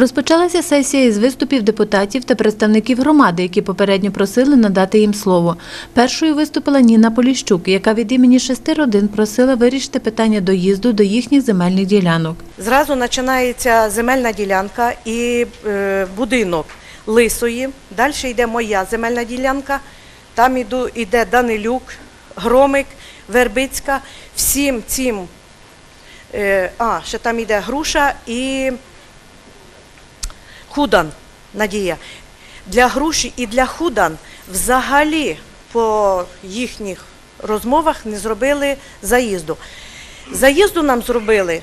Розпочалася сесія із виступів депутатів та представників громади, які попередньо просили надати їм слово. Першою виступила Ніна Поліщук, яка від імені шести родин просила вирішити питання доїзду до їхніх земельних ділянок. Зразу починається земельна ділянка і е, будинок Лисої. Далі йде моя земельна ділянка. Там іде Данилюк, Громик, Вербицька. Всім цим, е, а, ще там іде Груша і Худан, Надія. Для Груші і для Худан взагалі по їхніх розмовах не зробили заїзду. Заїзду нам зробили,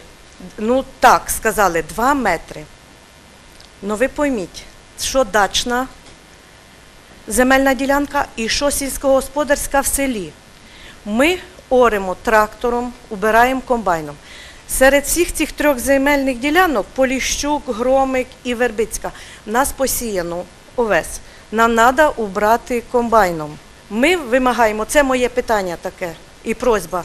ну так сказали, 2 метри. Ну ви пойміть, що дачна земельна ділянка і що сільськогосподарська в селі. Ми оремо трактором, убираємо комбайном. Серед всіх цих трьох земельних ділянок Поліщук, Громик і Вербицька нас посіяно овес. Нам треба убрати комбайном. Ми вимагаємо, це моє питання таке і просьба.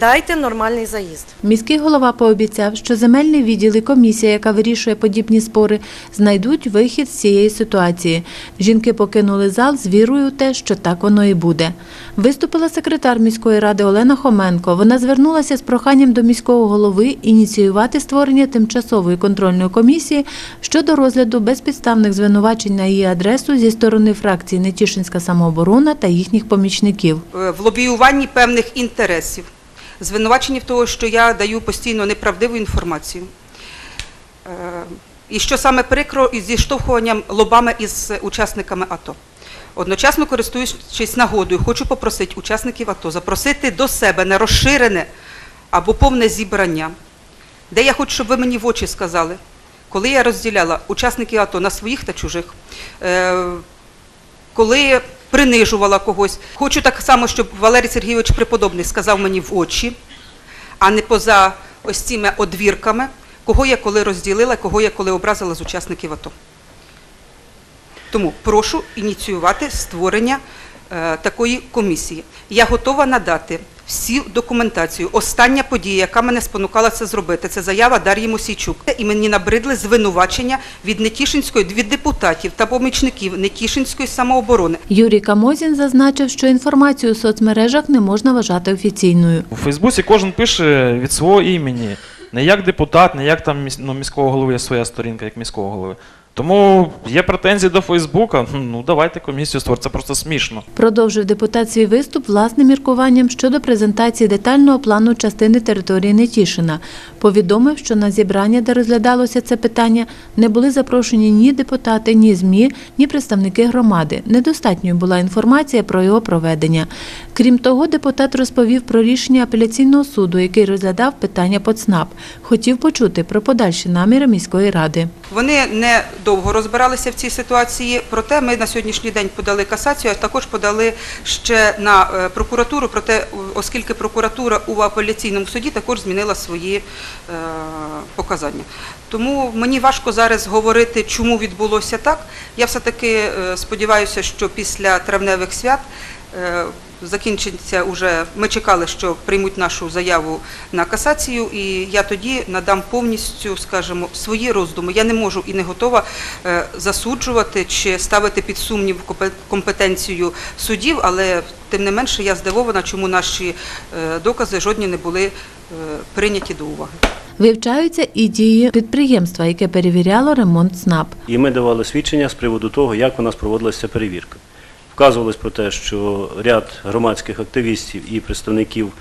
Дайте нормальний заїзд. Міський голова пообіцяв, що земельний відділ і комісія, яка вирішує подібні спори, знайдуть вихід з цієї ситуації. Жінки покинули зал з вірою те, що так воно і буде. Виступила секретар міської ради Олена Хоменко. Вона звернулася з проханням до міського голови ініціювати створення тимчасової контрольної комісії щодо розгляду безпідставних звинувачень на її адресу зі сторони фракції Нетішинська самооборона та їхніх помічників. е, в лобіюванні певних інтересів, звинувачені в того, що я даю постійно неправдиву інформацію. Е, І що саме прикро із зіштовхуванням лобами із учасниками АТО. Одночасно користуючись нагодою, хочу попросити учасників АТО запросити до себе на розширене або повне зібрання, де я хочу, щоб ви мені в очі сказали, коли я розділяла учасників АТО на своїх та чужих, е, коли принижувала когось. Хочу так само, щоб Валерій Сергійович Преподобний сказав мені в очі, а не поза ось цими одвірками, кого я коли розділила, кого я коли образила з учасників АТО. Тому прошу ініціювати створення такої комісії. Я готова надати всю документацію. Остання подія, яка мене спонукала це зробити, це заява Дар'ї Мосійчук. І мені набридли звинувачення від Нетішинської, від депутатів та помічників Нетішинської самооборони. Юрій Камозін зазначив, що інформацію у соцмережах не можна вважати офіційною. У Фейсбуці кожен пише від свого імені. Не як депутат, не як там міс- ну, міського голови є своя сторінка, як міського голови. Тому є претензії до Фейсбука. Ну давайте комісію створити. Це просто смішно. Продовжив депутат свій виступ власним міркуванням щодо презентації детального плану частини території Нетішина. Повідомив, що на зібрання, де розглядалося це питання, не були запрошені ні депутати, ні ЗМІ, ні представники громади. Недостатньою була інформація про його проведення. Крім того, депутат розповів про рішення апеляційного суду, який розглядав питання по ЦНАП. Хотів почути про подальші наміри міської ради. Вони не довго розбиралися в цій ситуації, проте ми на сьогоднішній день подали касацію, а також подали ще на е, прокуратуру. Проте, оскільки прокуратура у апеляційному суді також змінила свої е, показання. Тому мені важко зараз говорити, чому відбулося так. Я все-таки е, сподіваюся, що після травневих свят. Е, Закінчиться уже. Ми чекали, що приймуть нашу заяву на касацію, і я тоді надам повністю, скажімо, свої роздуми. Я не можу і не готова е, засуджувати чи ставити під сумнів компетенцію судів, але тим не менше я здивована, чому наші е, докази жодні не були прийняті до уваги. Вивчаються і дії підприємства, яке перевіряло ремонт ЦНАП. І ми давали свідчення з приводу того, як у нас проводилася перевірка. Вказувалось про те, що ряд громадських активістів і представників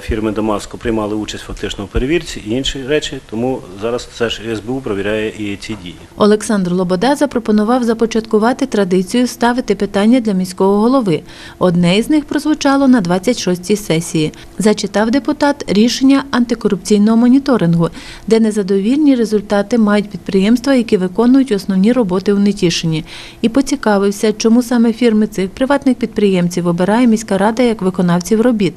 фірми Дамаско приймали участь фактично в перевірці і інші речі, тому зараз все ж СБУ провіряє і ці дії. Олександр Лобода запропонував започаткувати традицію ставити питання для міського голови. Одне із них прозвучало на 26-й сесії. Зачитав депутат рішення антикорупційного моніторингу, де незадовільні результати мають підприємства, які виконують основні роботи у Нетішині. І поцікавився, чому саме фірми цих приватних підприємців обирає міська рада як виконавців робіт.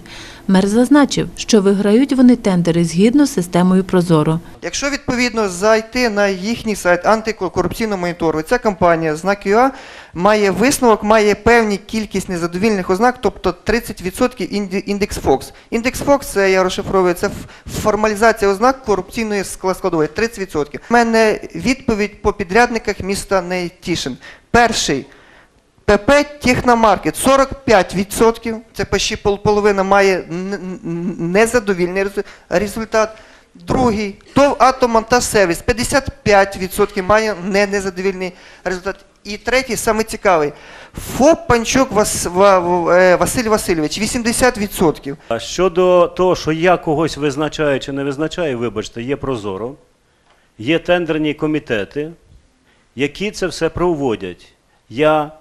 Мер зазначив, що виграють вони тендери згідно з системою Прозоро. Якщо відповідно зайти на їхній сайт антикорупційного монітору, ця компанія знак ЮА має висновок, має певні кількість незадовільних ознак, тобто 30% інді- індекс Фокс. Індекс Фокс, це я розшифровую, це формалізація ознак корупційної скла- складової 30%. У мене відповідь по підрядниках міста Нетішин. Перший ПП Техномаркет 45%, це почти половина має незадовільний результат. Другий ТОВ «Атомонтаж Сервіс» 55% має не незадовільний результат. І третій, саме цікавий, ФОП Панчук Вас, Ва- Ва- е, Василь Васильович 80%. А щодо того, що я когось визначаю чи не визначаю, вибачте, є прозоро, є тендерні комітети, які це все проводять. Я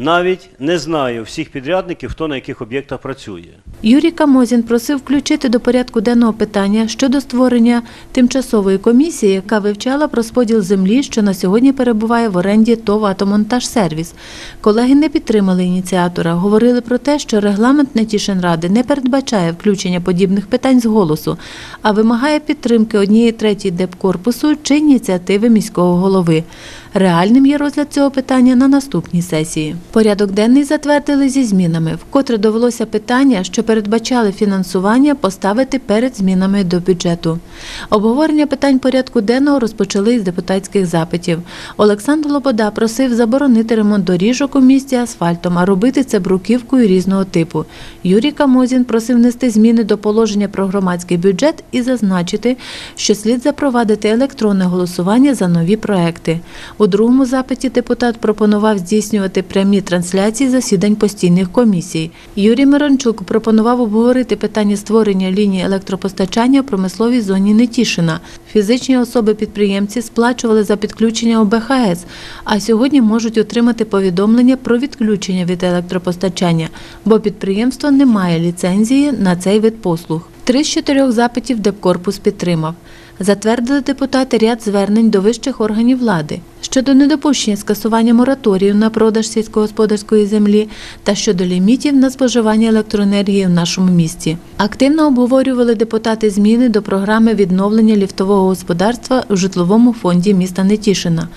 навіть не знаю всіх підрядників, хто на яких об'єктах працює. Юрій Камозін просив включити до порядку денного питання щодо створення тимчасової комісії, яка вивчала б розподіл землі, що на сьогодні перебуває в оренді ТОВ «Атомонтажсервіс». Колеги не підтримали ініціатора, говорили про те, що регламент Нетішинради не передбачає включення подібних питань з голосу, а вимагає підтримки однієї третій депкорпусу чи ініціативи міського голови. Реальним є розгляд цього питання на наступній сесії. Порядок денний затвердили зі змінами, вкотре довелося питання, що передбачали фінансування, поставити перед змінами до бюджету. Обговорення питань порядку денного розпочали із депутатських запитів. Олександр Лобода просив заборонити ремонт доріжок у місті асфальтом, а робити це бруківкою різного типу. Юрій Камозін просив внести зміни до положення про громадський бюджет і зазначити, що слід запровадити електронне голосування за нові проекти. У другому запиті депутат пропонував здійснювати прямі трансляції засідань постійних комісій. Юрій Мирончук пропонував обговорити питання створення лінії електропостачання в промисловій зоні Нетішина. Фізичні особи-підприємці сплачували за підключення ОБХС, а сьогодні можуть отримати повідомлення про відключення від електропостачання, бо підприємство не має ліцензії на цей вид послуг. Три з чотирьох запитів Депкорпус підтримав. Затвердили депутати ряд звернень до вищих органів влади щодо недопущення скасування мораторію на продаж сільськогосподарської землі та щодо лімітів на споживання електроенергії в нашому місті. Активно обговорювали депутати зміни до програми відновлення ліфтового господарства в житловому фонді міста Нетішина.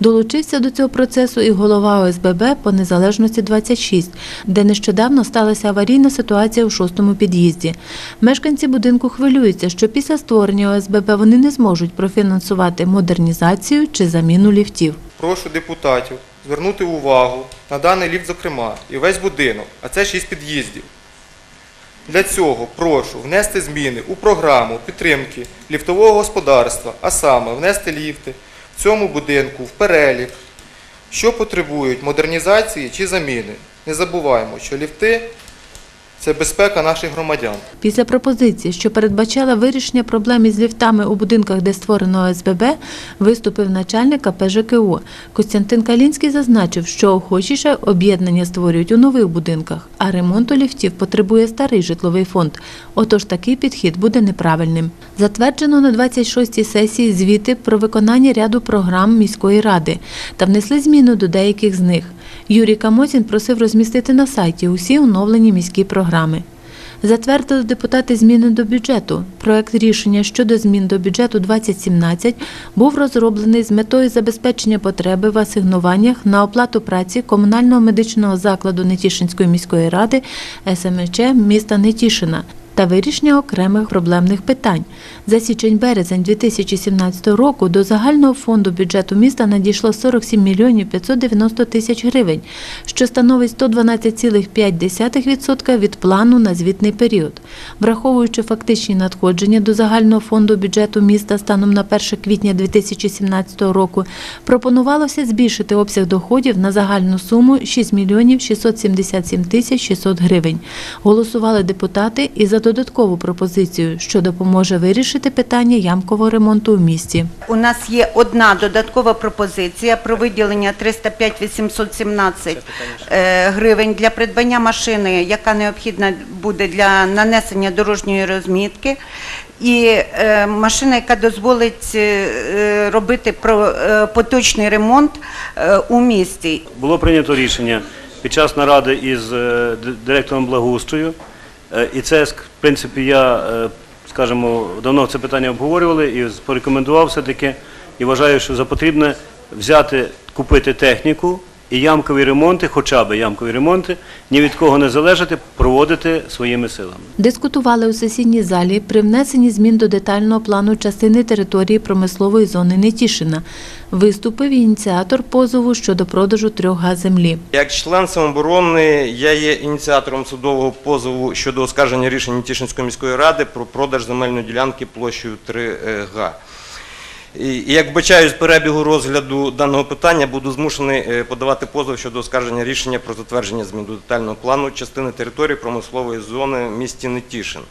Долучився до цього процесу і голова ОСББ по незалежності 26, де нещодавно сталася аварійна ситуація у шостому під'їзді. Мешканці будинку хвилюються, що після створення ОСББ вони не зможуть профінансувати модернізацію чи заміну ліфтів. Прошу депутатів звернути увагу на даний ліфт, зокрема, і весь будинок, а це 6 під'їздів. Для цього прошу внести зміни у програму підтримки ліфтового господарства, а саме внести ліфти в цьому будинку в перелік, що потребують модернізації чи заміни. Не забуваємо, що ліфти це безпека наших громадян. Після пропозиції, що передбачала вирішення проблем із ліфтами у будинках, де створено ОСББ, виступив начальник АП ЖКО. Костянтин Калінський зазначив, що охочіше об'єднання створюють у нових будинках, а ремонту ліфтів потребує старий житловий фонд. Отож такий підхід буде неправильним. Затверджено на 26-й сесії звіти про виконання ряду програм міської ради та внесли зміну до деяких з них. Юрій Камозін просив розмістити на сайті усі оновлені міські програми. Затвердили депутати зміни до бюджету. Проект рішення щодо змін до бюджету 2017 був розроблений з метою забезпечення потреби в асигнуваннях на оплату праці комунального медичного закладу Нетішинської міської ради СМЧ міста Нетішина та вирішення окремих проблемних питань. За січень-березень 2017 року до загального фонду бюджету міста надійшло 47 мільйонів 590 тисяч гривень, що становить 112,5% від плану на звітний період. Враховуючи фактичні надходження до загального фонду бюджету міста станом на 1 квітня 2017 року, пропонувалося збільшити обсяг доходів на загальну суму 6 мільйонів 677 тисяч 600 гривень. Голосували депутати і за додаткову пропозицію, що допоможе вирішити питання ямкового ремонту у місті. У нас є одна додаткова пропозиція про виділення 305 817 е, гривень для придбання машини, яка необхідна буде для нанесення дорожньої розмітки. І е, машина, яка дозволить е, робити про, е, поточний ремонт е, у місті. Було прийнято рішення під час наради із е, директором благоустрою І це, в принципі, я, е, скажімо, давно це питання обговорювали і порекомендував все-таки, і вважаю, що за потрібне взяти, купити техніку і ямкові ремонти, хоча б ямкові ремонти, ні від кого не залежати, проводити своїми силами. Дискутували у сесійній залі при внесенні змін до детального плану частини території промислової зони Нетішина. Виступив ініціатор позову щодо продажу трьох га землі. Як член самооборони, я є ініціатором судового позову щодо оскарження рішення Тішинської міської ради про продаж земельної ділянки площею 3 га. І як вбачаю з перебігу розгляду даного питання, буду змушений е, подавати позов щодо оскарження рішення про затвердження змін до детального плану частини території промислової зони в місті Нетішин.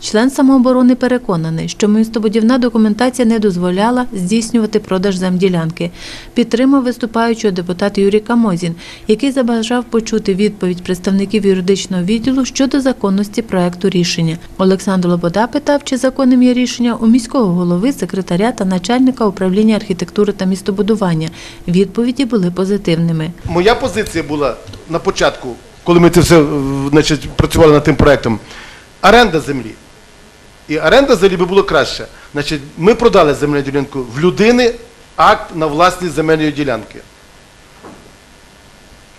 Член самооборони переконаний, що містобудівна документація не дозволяла здійснювати продаж земділянки. Підтримав виступаючого депутат Юрій Камозін, який забажав почути відповідь представників юридичного відділу щодо законності проекту рішення. Олександр Лобода питав, чи законним є рішення у міського голови, секретаря та начальника управління архітектури та містобудування. Відповіді були позитивними. Моя позиція була на початку, коли ми це все значить, працювали над тим проектом. Оренда землі. І оренда землі би було краще. Значить, ми продали земельну ділянку в людини акт на власність земельної ділянки.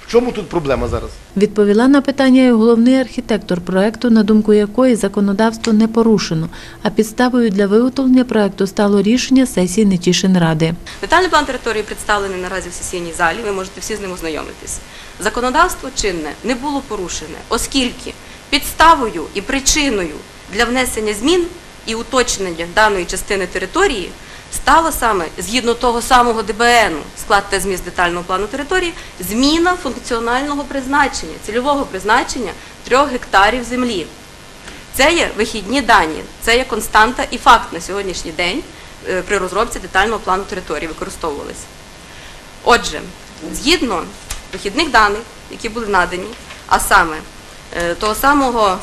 В чому тут проблема зараз? Відповіла на питання і головний архітектор проекту, на думку якої законодавство не порушено, а підставою для виготовлення проекту стало рішення сесії Нетішинради. Детальний план території представлений наразі в сесійній залі. Ви можете всі з ним ознайомитись. Законодавство чинне не було порушене, оскільки підставою і причиною для внесення змін і уточнення даної частини території стало саме згідно того самого ДБН, склад та зміст детального плану території, зміна функціонального призначення, цільового призначення трьох гектарів землі. Це є вихідні дані, це є константа і факт на сьогоднішній день е, при розробці детального плану території використовувалися. Отже, згідно вихідних даних, які були надані, а саме е, того самого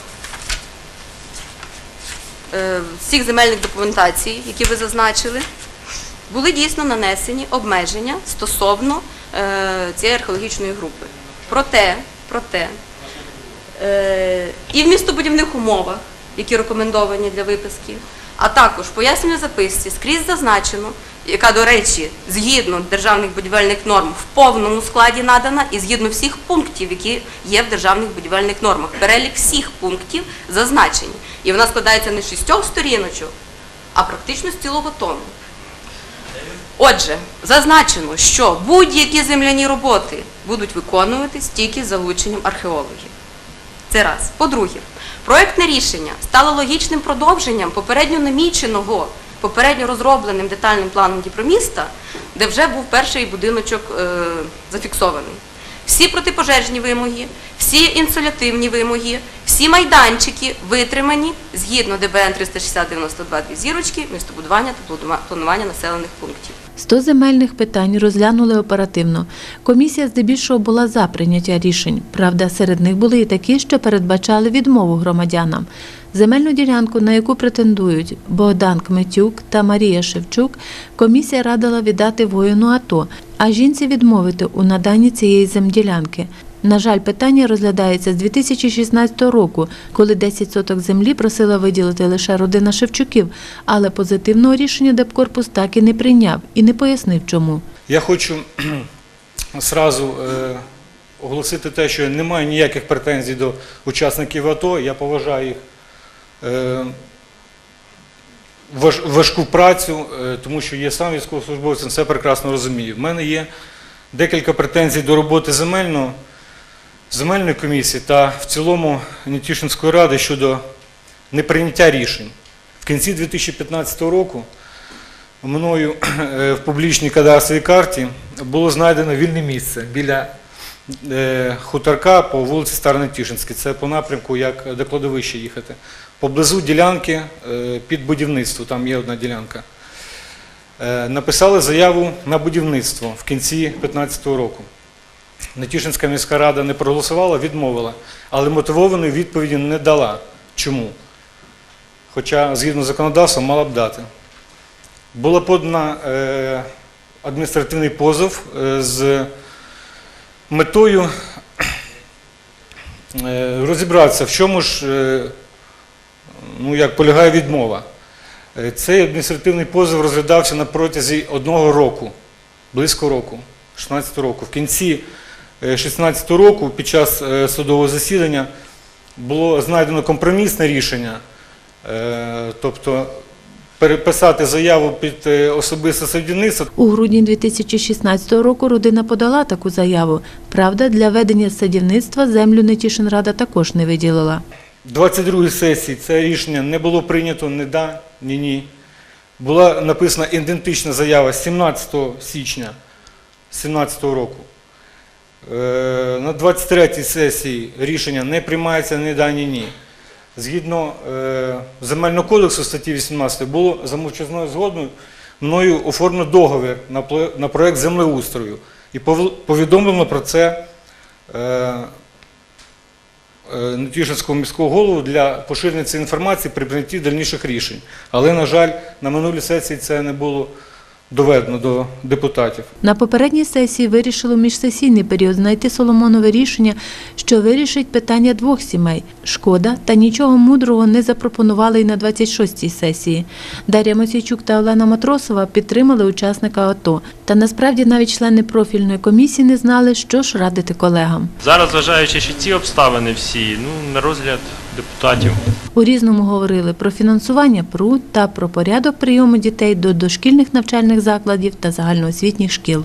всіх земельних документацій, які ви зазначили, були дійсно нанесені обмеження стосовно е, цієї археологічної групи. Проте, проте е, і в містобудівних умовах, які рекомендовані для виписки, а також в записці скрізь зазначено, яка, до речі, згідно державних будівельних норм в повному складі надана і згідно всіх пунктів, які є в державних будівельних нормах. Перелік всіх пунктів зазначені. І вона складається не з шістьох сторіночок, а практично з цілого тому. Отже, зазначено, що будь-які земляні роботи будуть виконуватись тільки залученням археологів. Це раз. По-друге, проектне рішення стало логічним продовженням попередньо наміченого, попередньо розробленим детальним планом Дніпроміста, де вже був перший будиночок е, зафіксований. Всі протипожежні вимоги, всі інсулятивні вимоги, всі майданчики витримані згідно ДБН 36092 дві зірочки, містобудування та планування населених пунктів. 100 земельних питань розглянули оперативно. Комісія здебільшого була за прийняття рішень. Правда, серед них були і такі, що передбачали відмову громадянам. Земельну ділянку, на яку претендують Богдан Кметюк та Марія Шевчук, комісія радила віддати воїну АТО, а жінці відмовити у наданні цієї земділянки. На жаль, питання розглядається з 2016 року, коли 10 соток землі просила виділити лише родина Шевчуків, але позитивного рішення Депкорпус так і не прийняв і не пояснив, чому. Я хочу зразу е, оголосити те, що немає ніяких претензій до учасників АТО. Я поважаю їх е, важку працю, е, тому що є сам військовослужбовцем, все прекрасно розумію. В мене є декілька претензій до роботи земельного, земельної комісії та в цілому Нетішинської ради щодо неприйняття рішень. В кінці 2015 року мною е, в публічній кадастровій карті було знайдено вільне місце біля е, хуторка по вулиці Старонетішинській. Це по напрямку, як до кладовища їхати. Поблизу ділянки е, під будівництво, там є одна ділянка. Написали заяву на будівництво в кінці 2015 року. Нетішинська міська рада не проголосувала, відмовила, але мотивованої відповіді не дала. Чому? Хоча, згідно з законодавством, мала б дати. Було подано е, адміністративний позов е, з метою е, розібратися, в чому ж е, ну, як полягає відмова. Е, Цей адміністративний позов розглядався на протязі одного року, близько року, 16 року. В кінці 16 року, під час е, судового засідання, було знайдено компромісне рішення, е, тобто переписати заяву під е, особисте садівництво У грудні 2016 року родина подала таку заяву. Правда, для ведення садівництва землю Нетішинрада також не виділила. 22 сесії це рішення не було прийнято ні да, ні ні. Була написана ідентична заява 17 січня 2017 року. Е, На 23-й сесії рішення не приймається ні да, ні ні. Згідно е, Земельного кодексу статті 18 було за мовчазною згодою мною оформлено договір на, проект землеустрою і повідомлено про це е, Нетішинського міського голову для поширення цієї інформації при прийнятті дальніших рішень. Але, на жаль, на минулій сесії це не було доведено до депутатів. На попередній сесії вирішили в міжсесійний період знайти Соломонове рішення, що вирішить питання двох сімей. Шкода, та нічого мудрого не запропонували й на 26-й сесії. Дар'я Мосійчук та Олена Матросова підтримали учасника АТО. Та насправді навіть члени профільної комісії не знали, що ж радити колегам. Зараз, зважаючи, що ці обставини всі, ну, на розгляд депутатів. У різному говорили про фінансування ПРУ та про порядок прийому дітей до дошкільних навчальних закладів та загальноосвітніх шкіл.